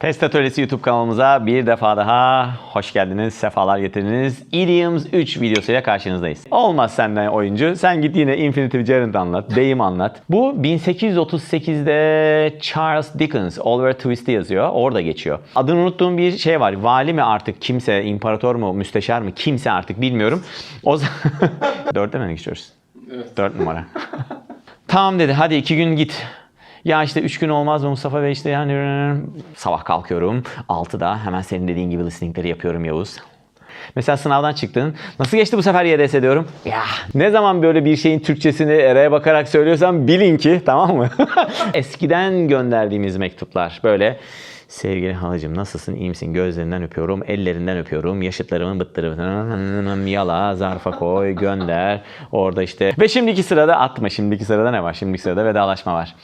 Test Atölyesi YouTube kanalımıza bir defa daha hoş geldiniz, sefalar getirdiniz. Idioms 3 videosuyla karşınızdayız. Olmaz senden oyuncu. Sen git yine Infinitive Gerund anlat, deyim anlat. Bu 1838'de Charles Dickens, Oliver Twist'i yazıyor. Orada geçiyor. Adını unuttuğum bir şey var. Vali mi artık kimse, imparator mu, müsteşar mı kimse artık bilmiyorum. O zaman... Dörtte mi geçiyoruz? Evet. Dört numara. tamam dedi hadi iki gün git. Ya işte üç gün olmaz mı Mustafa Bey işte yani sabah kalkıyorum 6'da hemen senin dediğin gibi listeningleri yapıyorum Yavuz. Mesela sınavdan çıktın. Nasıl geçti bu sefer YDS diyorum. Ya ne zaman böyle bir şeyin Türkçesini Eray'a bakarak söylüyorsam bilin ki tamam mı? Eskiden gönderdiğimiz mektuplar böyle Sevgili halacığım nasılsın iyi misin gözlerinden öpüyorum ellerinden öpüyorum yaşıtlarımın bıttırı yala zarfa koy gönder orada işte ve şimdiki sırada atma şimdiki sırada ne var şimdiki sırada vedalaşma var.